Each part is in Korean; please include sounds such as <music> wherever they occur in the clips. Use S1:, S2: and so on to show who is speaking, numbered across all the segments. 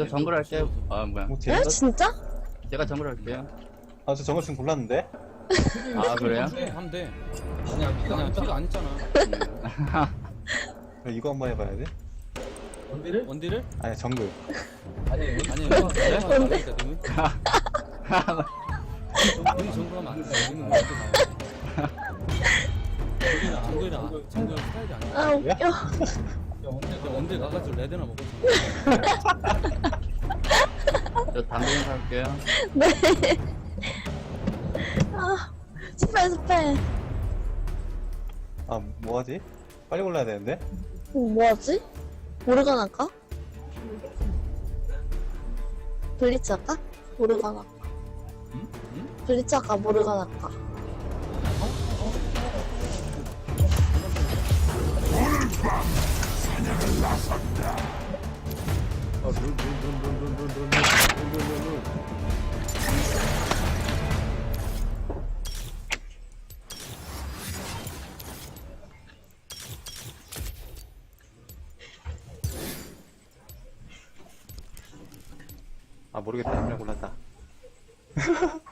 S1: 저 정글 할게요. 아 뭐야?
S2: 뭐
S3: 에?
S2: 제가
S3: 진짜?
S1: 제가 정글 할게요.
S2: 아저 정글 지금 골랐는데
S1: 아 그래요?
S4: 돼. 아니야, 아니야, 피가 안 있잖아.
S2: 그럼 이거 한번 해봐야 돼
S5: 원딜을?
S4: 원딜을?
S2: 아니 정글
S5: 아니
S4: 아니,
S5: 원딜
S4: 내가 말하니까 너는. 너는 정글하면 안 돼. 너는 원딜 나와. 정글이나 정글 스타일이 아니야.
S3: 아 웃겨 <laughs>
S4: 근데 원딜 가가지고 레드나 먹어. <laughs>
S1: 저 담배 좀 살게요. <laughs>
S3: 아 스페 스페
S2: 아 뭐하지? 빨리 골라야 되는데
S3: 음, 뭐하지? 모르간 할까? 블리츠 할까? 모르간 할까? 블리츠 할까? 모르간 할까?
S2: 모르겠다. 그냥 골랐다 <laughs>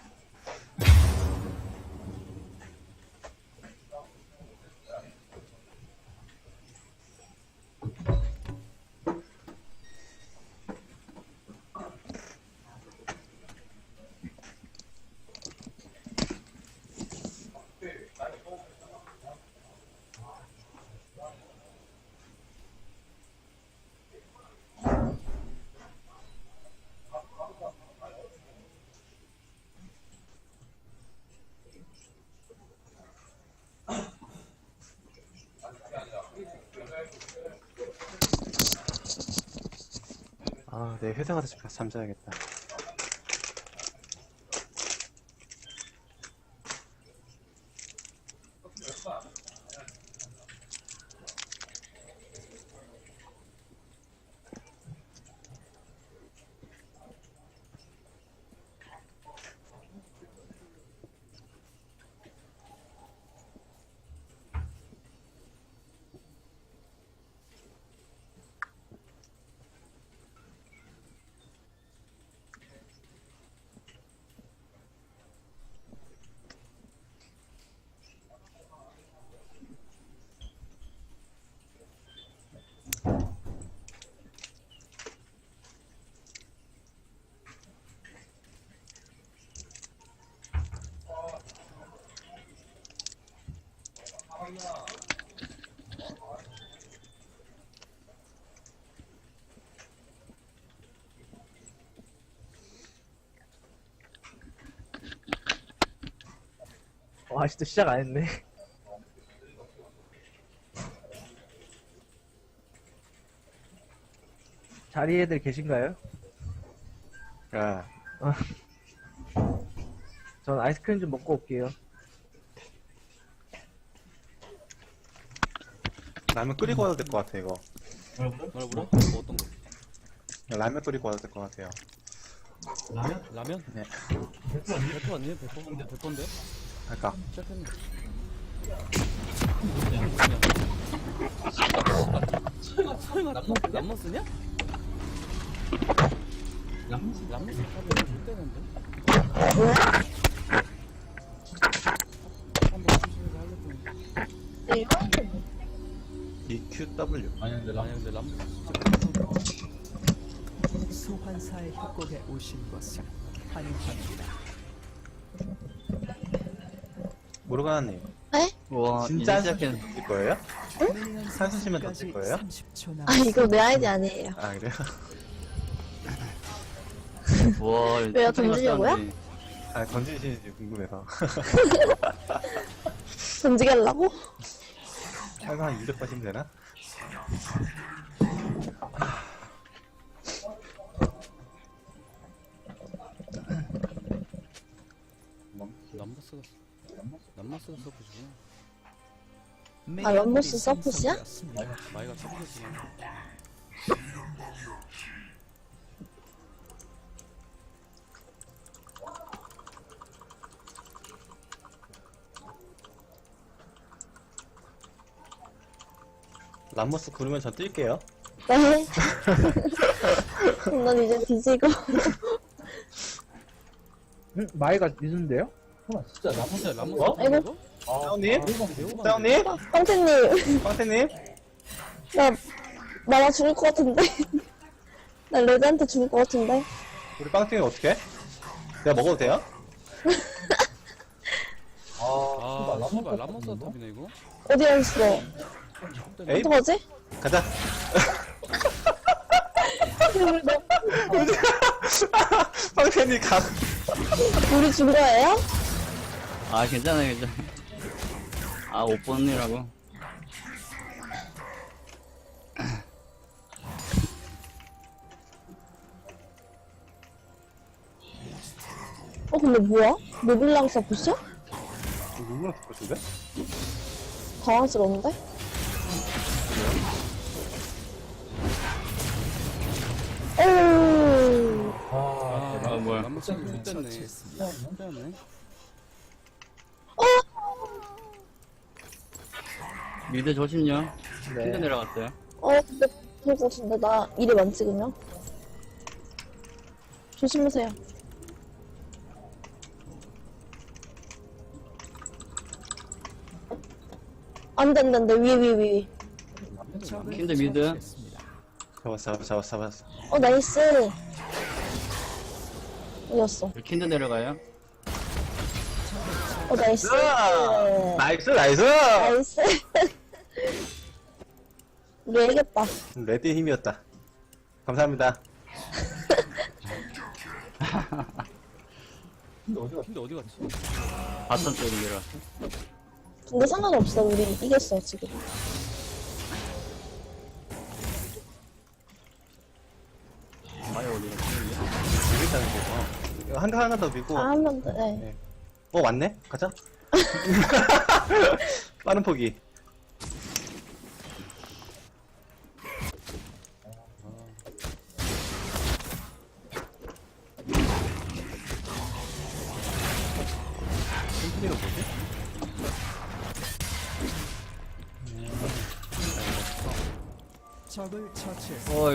S2: 아 내일 회사 가서 잠자야겠다
S6: 와, 아직도 시작 안 했네. <laughs> 자리 애들 계신가요?
S2: 야 <laughs>
S6: 전 아이스크림 좀 먹고 올게요.
S2: 라면 끓이고 와도 될 것 같아 이거
S5: 뭐라고요?
S4: 뭐라 뭐라? 뭐 어떤 거?
S2: 라면 끓이고 와도 될 것 같아요
S5: 라면?
S4: 라면?
S2: 네.
S5: 백두 아니에요?
S4: 백퍼 아니에요? 백퍼? 백퍼인데?
S2: 할까
S4: 람머 쓰냐? 못 되는데? 한번 심심해서 하려고
S2: EQW
S5: 아니 근데
S4: 아니
S5: 라면
S4: 근데 람머
S7: 소환사의 협곡에 오신 것을 환영합니다.
S2: 모르가나님
S3: 에?
S1: 와
S2: 진짜
S1: 이제
S2: 한숨
S1: 시작했.
S2: 쉴 거예요? 한숨 쉬면 뜰 거예요?
S7: 30초
S3: 아 이거 내 아이디 아니에요
S2: 아 그래요?
S1: 와. <laughs>
S3: 왜요? 던지려고요?
S2: 아 던지시는지 궁금해서 <laughs>
S3: 던지게 하려고?
S2: 한200 빠시면 되나?
S4: 람머스가 서프시구나.
S3: 아, 람머스 서폿이야?
S4: 마이가 서프시구나.
S2: 람모스 구르면 저 뛸게요
S3: 네. <laughs> 넌 이제 뒤지고.
S6: 응? 마이가 미순데요?
S5: 어, 진짜 나무
S4: 진짜 람모
S2: 어?
S3: 아이고.
S2: 사원님?
S4: 배우만
S2: 사원님?
S3: 황태님,
S2: 황태님?
S3: 나, 나나 죽을 것 같은데? <laughs> 나 레드한테 죽을 것 같은데?
S2: 우리 빵땡이 어떻게? 내가 먹어도 돼요? <laughs>
S4: 아 씨발 람모스 탑이네 이거
S3: 어디 갔어?
S2: 에이,
S3: 어떡하지?
S2: 가자. <laughs> 빵땡이 가.
S3: 우리 준 거예요?
S1: 아, 괜찮아요, 괜찮아요. 아, 5번이라고.
S3: 어, 근데 뭐야? 모빌랑 서포시야?
S2: 누구랑 듣고 싶은데?
S3: 당황스러운데? 오,
S4: 아,
S1: 아, 뭐야.
S4: 람모스 못됐네 못됐네
S1: 미드 조심요.
S6: 네.
S1: 킨드 내려갔어요.
S3: 어, 근데 그럴 것 같은데 나 일이 안 찍으면 조심하세요. 안 돼 안 돼 안 돼 위에 위에 위에.
S1: 킨드 미드.
S2: 잡았어, 잡았어, 잡았어.
S3: 어 나이스. 이겼어.
S1: 킨드 내려가요.
S3: 어 나이스.
S2: 나이스, 나이스!
S3: 나이스. <laughs> 우리 이겼다.
S2: 레드의 힘이었다. 감사합니다.
S5: 근데 어디가
S4: 근데 어디 갔지?
S1: 바텀 쪽으로 내려갔어.
S3: 근데 상관없어. 우리 이겼어 지금.
S1: 어디 갔지?
S2: 거. 이거 한가 하나 더 밀고.
S3: 아, 한 번 더. 네.
S2: 어, 왔네? 가자. <laughs> 빠른 포기.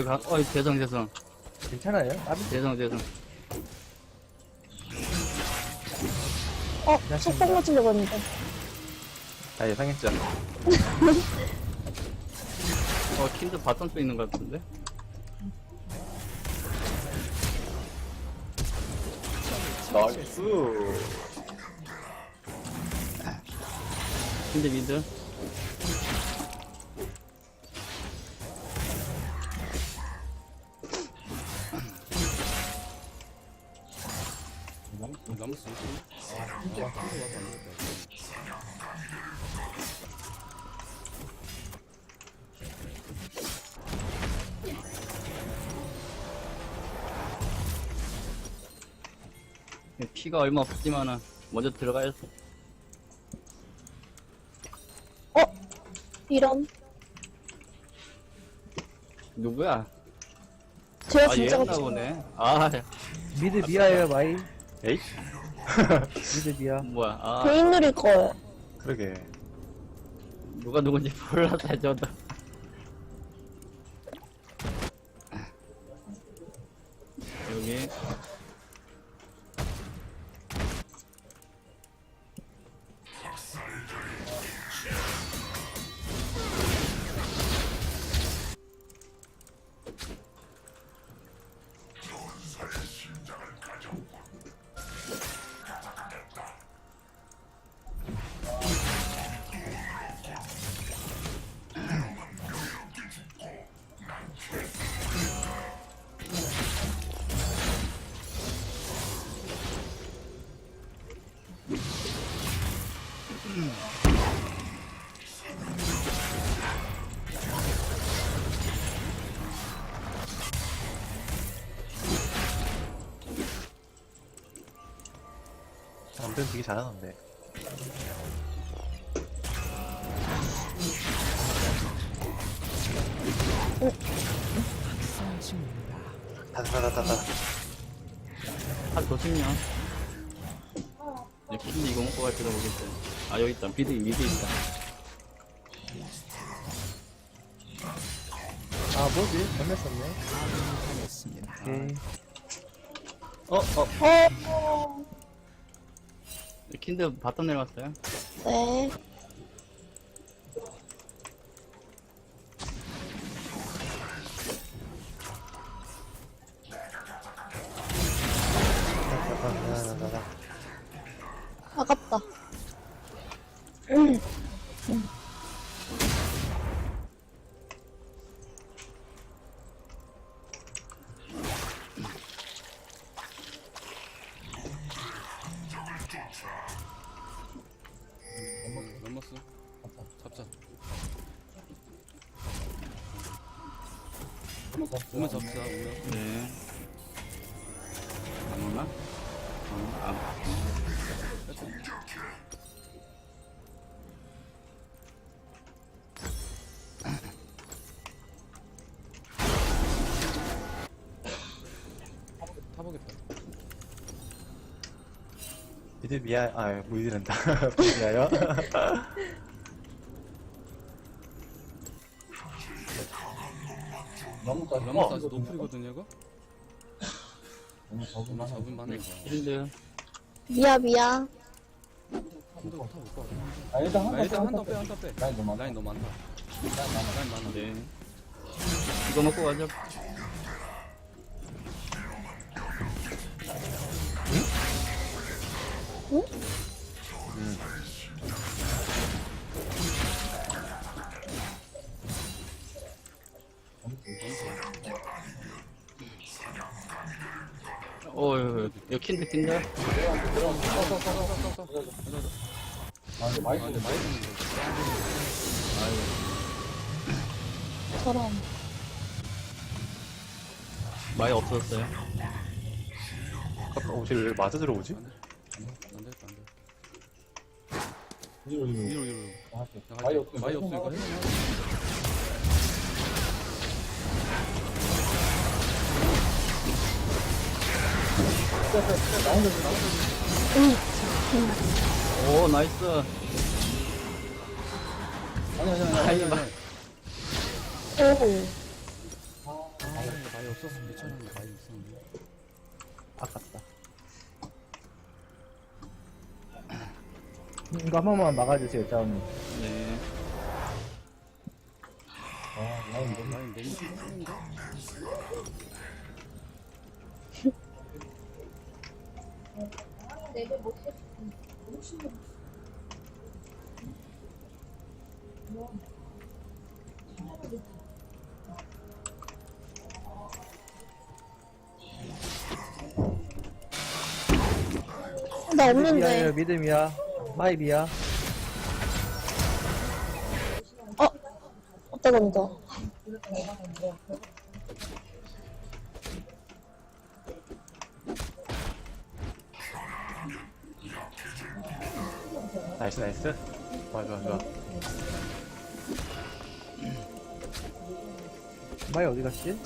S1: 어이, 가, 어이, 죄송, 죄송.
S6: 괜찮아요? 아비
S1: 죄송, 죄송.
S3: 어, 속박 맞으려고 했는데.
S2: 다 예상했죠. <laughs>
S1: 어, 킨드 바텀 쪽에 있는 것 같은데?
S2: 나이스.
S1: 킨드 미드. 피가 얼마 없지만은, 먼저 들어가야지.
S3: 이런.
S1: 누구야?
S3: 제가
S1: 아,
S3: 진짜
S1: 얘였나. 보네. 아,
S6: 미드 미아예요 마이
S2: 에이?
S6: 미드 미아
S1: 뭐야. 아,
S3: 개인 누릴 거예요.
S2: 그러게.
S1: 누가 누군지 몰라서 저도. <laughs> 여기.
S2: 남편 되게 잘하는데.
S7: 중입니다.
S2: 다다다다다.
S1: 아, 조심요. 이제 킨드 이거 먹고 갈지도 모르겠어요. 아, 여기 있다. 미드, 미드 있다.
S6: 아, 뭐지?
S7: 당했습니다.
S6: 오케이.
S2: 어, 어.
S3: 어,
S1: 킨드 바텀 내려갔어요.
S3: 네.
S4: 오면 잡자 오면
S1: 네. 안 오나? 어, 아,
S4: 타보겠다
S2: 미드 미아, 아, 미드란다. <laughs> 미아요? <laughs>
S4: 람머스 아직 노플이거든요 이거?
S5: 너무 적은
S4: 오늘 잡은 만해 이거
S1: 킨드.
S3: 미야, 미야.
S4: 한대 타볼까?
S5: 아, 일단
S4: 나 일단 빼 한타 빼
S5: 라인 너무 많다.
S4: 라인 너무 많다 라인 많아
S1: 네. 이거 먹고 가죠. 어, 이거, 이거 킨드, 킨드.
S5: 아, 근데 많이
S4: 아 근데 많이 죽는다
S3: 저런.
S1: 많이 없어졌어요.
S2: 아까 왜 맞아 들어오지?
S4: 안되겠다 안돼
S5: 위로 위로.
S4: 위로 위로
S5: 아,
S4: 마이 없어 마이 이거 해
S1: 오, 나이스.
S5: 아니 아니 아니.
S1: 아니, 마-
S3: 오.
S4: 아 마이 없었으면 괜찮은데 마이 있었는데
S2: 아깝다.
S6: 이거 한 번만 막아주세요, 다음.
S1: 네.
S5: 아, 라인
S4: 라인 너무 힘든데?
S3: 나
S6: 미드 미아예요,
S3: 없는데.
S6: 미드 미아. 마이 미아.
S3: 어? 어디다
S2: 나이스, 나이스. 좋아, 좋아, 좋아.
S6: 마이 어디 갔지?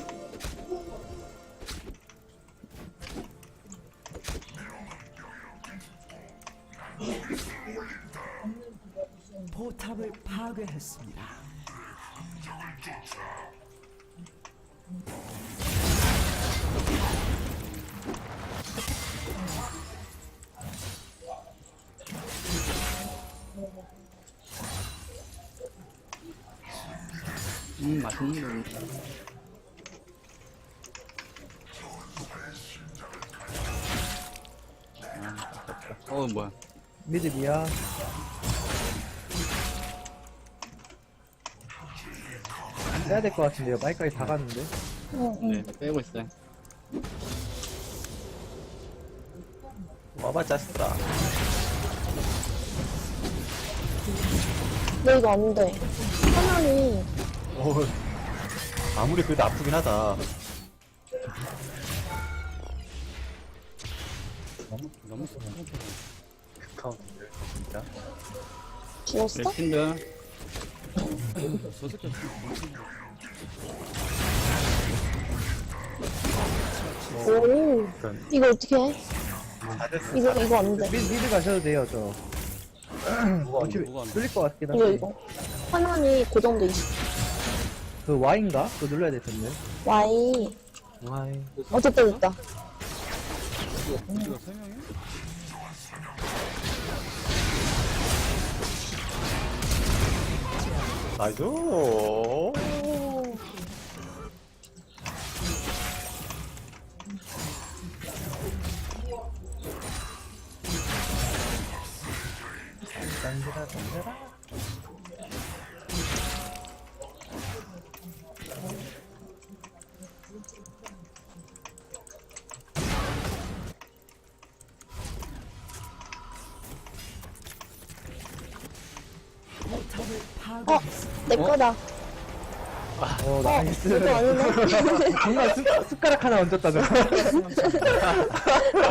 S7: 포탑을 파괴했습니다.
S1: 음, 맛있는 거. 어, 뭐야.
S6: 미드 미아. 빼야 될 것 같은데요. 마이까지 다 갔는데.
S3: 응, 응.
S1: 네, 빼고 있어요.
S2: 와봐, 짜스다.
S3: 근데 이거 안 돼. 하나니.
S2: 오, 아무리 그래도 아프긴 하다.
S4: 너무 slow.
S2: 카운트인데, 진짜.
S3: 죽었어?
S1: 네.
S4: 저 새끼
S3: 오. 이거 어떻게 해? 이거, 이거 안 돼.
S6: 미드, 미드 가셔도 돼요, 저.
S4: 뭐가 안 돼,
S6: 어차피
S4: 뭐가 안 돼.
S6: 뚫릴 것 같긴
S3: 이거,
S6: 한데.
S3: 이거. 하나니 고정돼 있어.
S6: 그 Y인가? 그거 눌러야 될 텐데.
S3: 와이.
S2: 와이.
S3: 어, 됐다, 됐다.
S4: 우리가 세 명이?
S2: 나이스. 던져라, 던져라.
S3: 내 거다.
S6: 어, 나이스.
S3: 이거 아니네.
S6: 정말 숟, 숟가락 하나 얹었다, 저거.
S1: 어,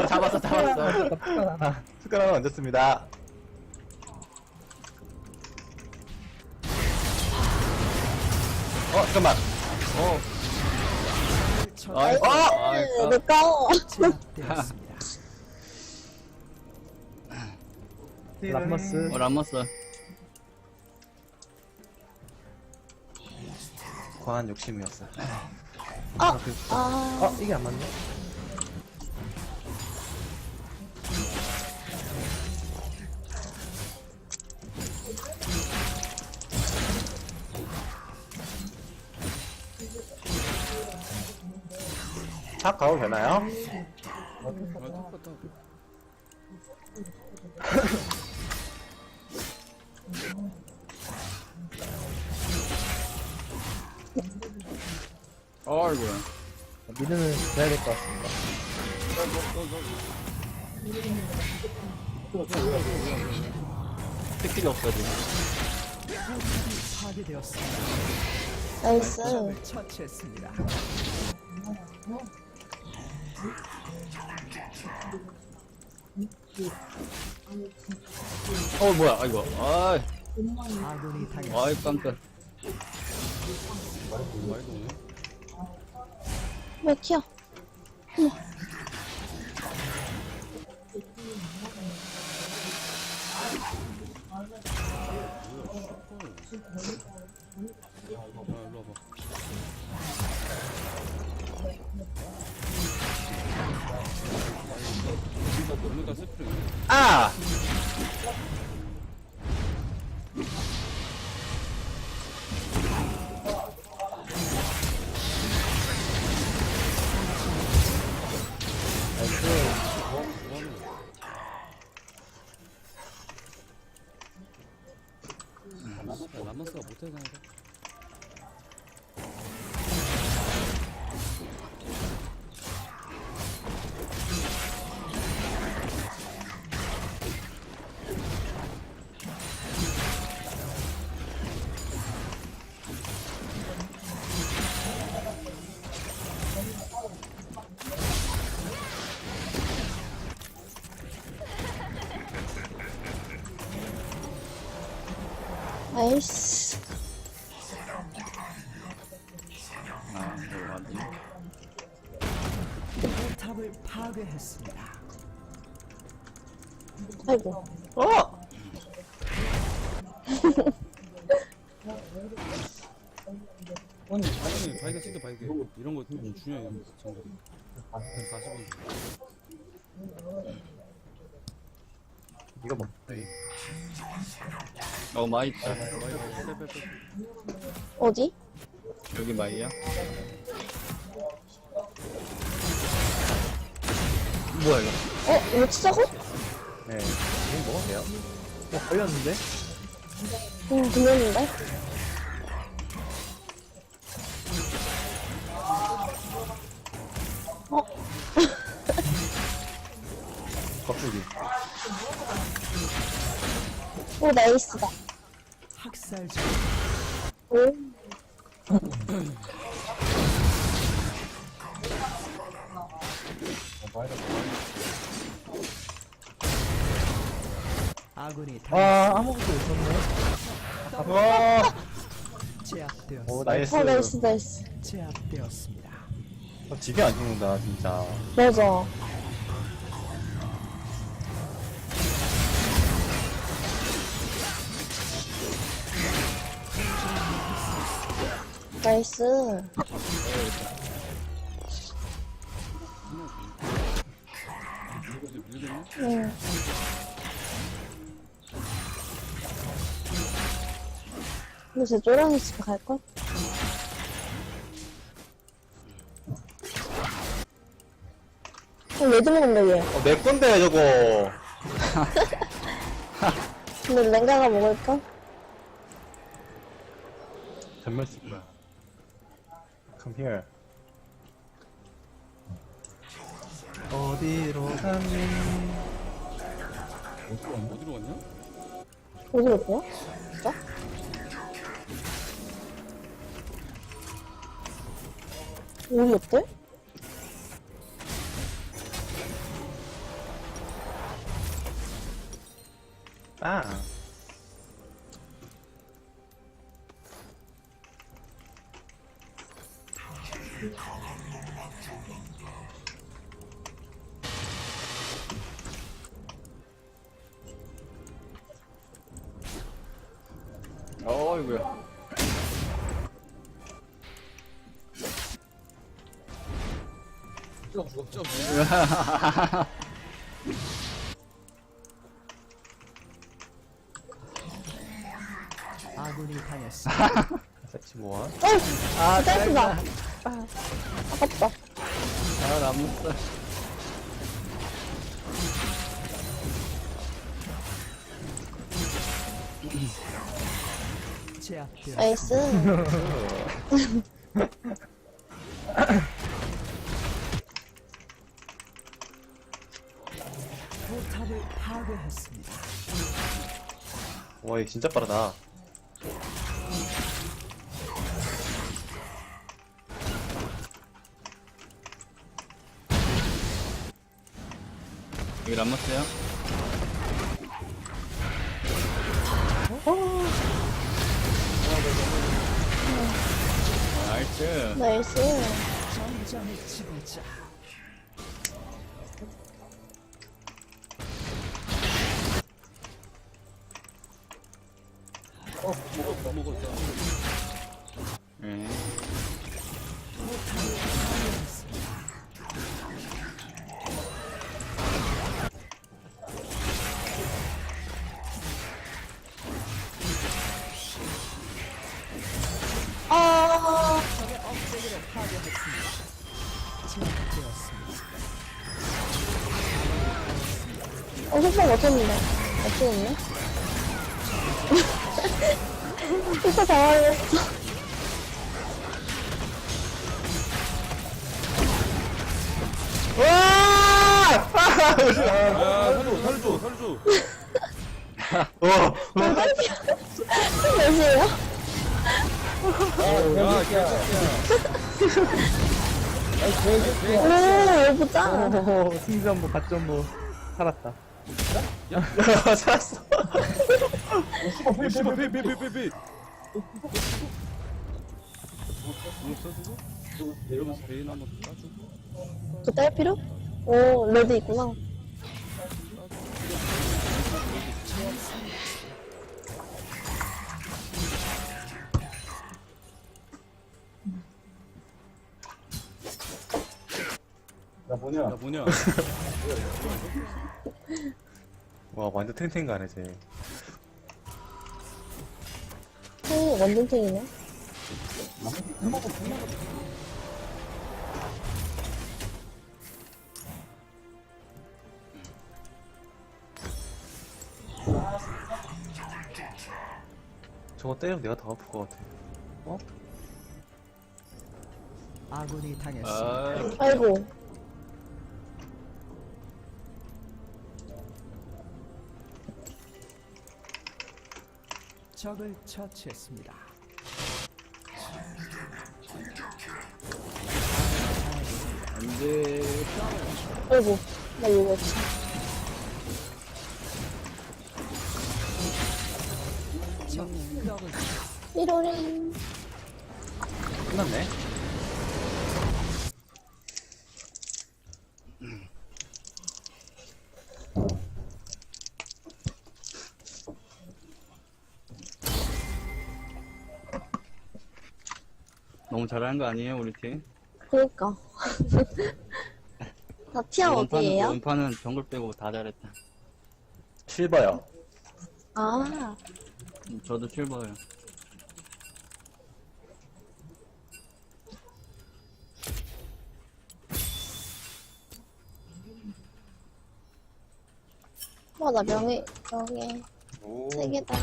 S1: 잡았어, 잡았어.
S6: 숟가락 하나.
S2: 얹었습니다. 어, 잠깐만. 어,
S1: 아이,
S3: 어,
S1: 아이,
S3: 내 거.
S7: 제압되었습니다.
S6: 람머스.
S1: 어, 람머스.
S2: 과한 욕심이었어.
S3: 아, 아,
S6: 어, 이게 안 맞네.
S2: 탑 가도 되나요? <laughs>
S4: 아.
S1: 어이구야.
S6: 미드는 돼야 될 것 같습니다.
S1: 스킬이 없어, 지금.
S3: 나이스.
S7: 처치했습니다.
S1: 어, 뭐야, 아이고. 아이,
S7: 아군이 당했습니다.
S1: 아이, 깜짝.
S3: 왜.
S4: 오늘가 스프링.
S2: 아!
S3: 나이스.
S1: 아, 이거 맞지.
S7: 포탑을 파괴했습니다.
S3: 아이고.
S2: 어!
S4: 아니, 바이게 진짜 바이게. 이런 거 좀 중요해요. 정글. 40원.
S2: 이거 뭐.
S1: 어, 마이 있다.
S3: 어디?
S1: 여기 마이야? 뭐야, 이거?
S3: 어, 이거 치자고?
S2: 네. 이거 먹어도 돼요?
S6: 어, 걸렸는데?
S3: 응, 들렸는데? 어,
S2: 껍데기.
S3: 오, 나이스다. 오,
S7: 아군이
S6: 아, 아무것도 없었네.
S2: 와!
S7: 제압되었습니다.
S2: 오, 나이스.
S3: 어, 나이스, 나이스.
S7: 제압되었습니다.
S2: 어, 집이 안 죽는다, 진짜.
S3: 맞아. 나이스. 응. 근데 쟤 쪼랑이 집에 갈걸? 그럼 레드 먹는다, 얘.
S2: 어, 내 건데, 저거.
S3: 근데 랭가가 먹을까?
S2: 전멸 쓸 거야. Come here. 어디로 가니?
S4: 어디로 갔냐?
S3: 어디로 보여? 진짜? 여기 어때?
S2: 빵.
S1: 어이구야.
S4: 진짜
S7: 아군이 당했습니다. <laughs>
S2: 세치 뭐야?
S3: 어! 아, 짧다. 아, 아깝다.
S1: 아, 남았어.
S7: 제압되었습니다.
S3: 나이스.
S2: 와, 이거 진짜 빠르다.
S1: 여기 남았어요? 나이스.
S3: 나이스. 어, 속박 어쩌는데? 어쩌는데? 진짜 당황했어.
S4: 야, 살려줘, 살려줘, 살려줘.
S2: 어,
S3: 몇이에요? 오, 왜 보자.
S6: 오, 승전보, 가점보. 살았다.
S2: 살았어.
S4: 야, 씨발, 피, 피, 피, 피, 피. 이러면서 베인 한번 따주고.
S3: 저딸 필요? 오, 레드 있구나.
S5: 뭐냐?
S4: 야, 뭐냐?
S2: 와, 완전 탱탱 가네, 쟤.
S3: 오, 완전 탱이네.
S2: 저거 때리면 내가 더 아플 것 같아.
S7: 아군이 당했습니다.
S1: 아,
S3: 아이고.
S7: 적을 처치했습니다.
S1: 안 돼.
S3: 아이고. 나 이거 없어.
S7: 적 더블
S3: 삐로링.
S2: 끝났네.
S1: 너무 잘하는 거 아니에요, 우리 팀?
S3: 그니까. <laughs> 다 티어 어디에요?
S1: 원파는 정글 빼고 다 잘했다.
S2: 실버요.
S3: 아,
S1: 음, 저도 실버예요.
S3: 와, 나 명예, 명예.
S2: 오.
S3: 세 개다.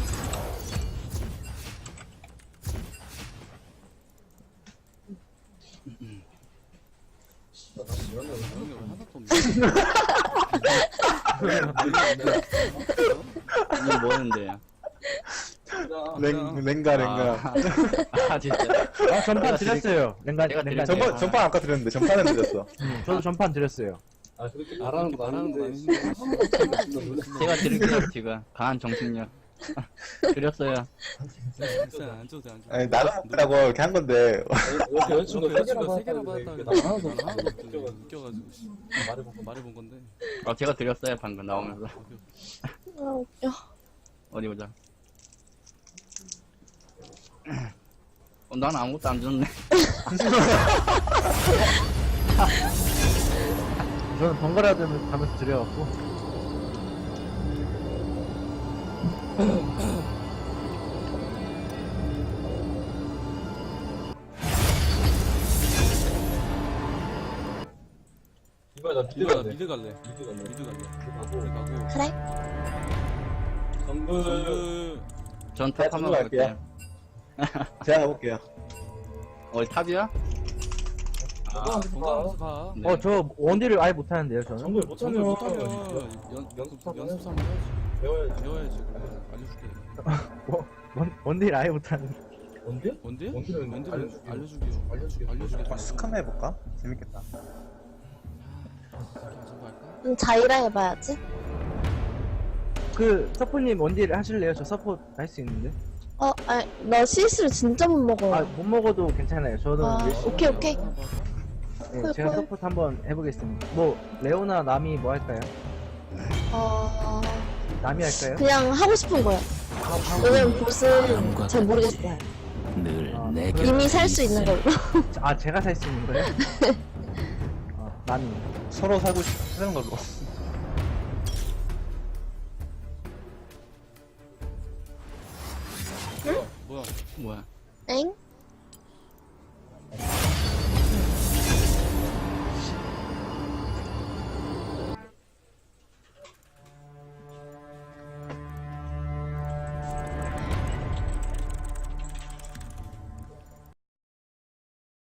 S4: 여기 하나도 없네.
S1: 이게 뭐였는데요?
S2: 랭, 랭가, 랭가.
S1: 아, 진짜.
S6: 아 전판 드렸어요. 랭가
S1: 제가
S6: 랭가.
S1: 드릴게요.
S2: 전판, 전판 아까 드렸는데, 전판은 드렸어.
S6: 음, 저도 전판 드렸어요.
S5: 아, 저렇게
S4: 말하는 거 말하는 거 아닌데.
S1: 제가 드릴게요, 지금. 강한 정신력. 드렸어요.
S4: 진짜 안 줘도 돼, 안 줘도
S2: 아니. 나라고 이렇게 한 건데,
S5: 이렇게 여자친구가 세 개나
S4: 여자친구가 세 개나
S5: 받았다는데 나 하나도
S4: 웃겨가지고 씨. 말해본 말해본 건데.
S1: 아, 제가 드렸어요, 방금 나오면서.
S3: 아, 웃겨.
S1: 어디 보자. <clears throat> 어, 난 아무것도 안 줬네. <laughs>
S6: 저는 번갈아 가면서 드려갖고.
S5: 이거 나 미드 갈래
S4: 미드 갈래.
S5: 미드 갈래
S4: 미드 갈래.
S5: 가고
S4: 미드 가고.
S3: 그래?
S5: 정글
S4: 정글
S1: 전
S2: 제가
S1: 탑 한번.
S2: 갈게요. 제가 가볼게요.
S1: 어디 탑이야?
S4: 아, 건강하면서 가.
S1: 네.
S6: 어 저 원딜을 아예 못하는데요 저는.
S5: 정글
S4: 정글
S5: 못하면
S4: 못하면 연
S5: 연습
S4: 연습 연습 삼아.
S5: 배워야지
S4: 배워야지. 그래. 알려줄게.
S6: 원 원딜 아예 못하는.
S5: 뭔데?
S4: 뭔데?
S5: 뭔데는
S4: 뭔데는
S5: 알려줄게요.
S4: 알려주기요.
S5: 알려주게
S4: 알려주게.
S2: 아, 스카나 해볼까? 재밌겠다.
S4: 연습할까?
S3: 음, 자이라 해봐야지.
S6: 그 서포님 원딜 하실래요? 저 서포 할 수 있는데.
S3: 어, 아니, 나 실수를 진짜 못 먹어.
S6: 아 못 먹어도 괜찮아요. 저는
S3: 아,
S6: 열심히-
S3: 오케이, 오케이.
S6: 네, 제가
S3: 헐.
S6: 서포트 한번 해보겠습니다. 뭐 레오나 나미 뭐 할까요?
S3: 어,
S6: 나미 할까요?
S3: 그냥 하고 싶은 거야. 왜냐면 보스는 잘 모르겠어요.
S6: 아,
S3: 이미 살 수 있는 걸로. <laughs>
S6: 아 제가 살 수 있는 거예요? <laughs> 아, 나미.
S2: 서로 사고 싶, 사는 걸로.
S4: 뭐야?
S1: 뭐야?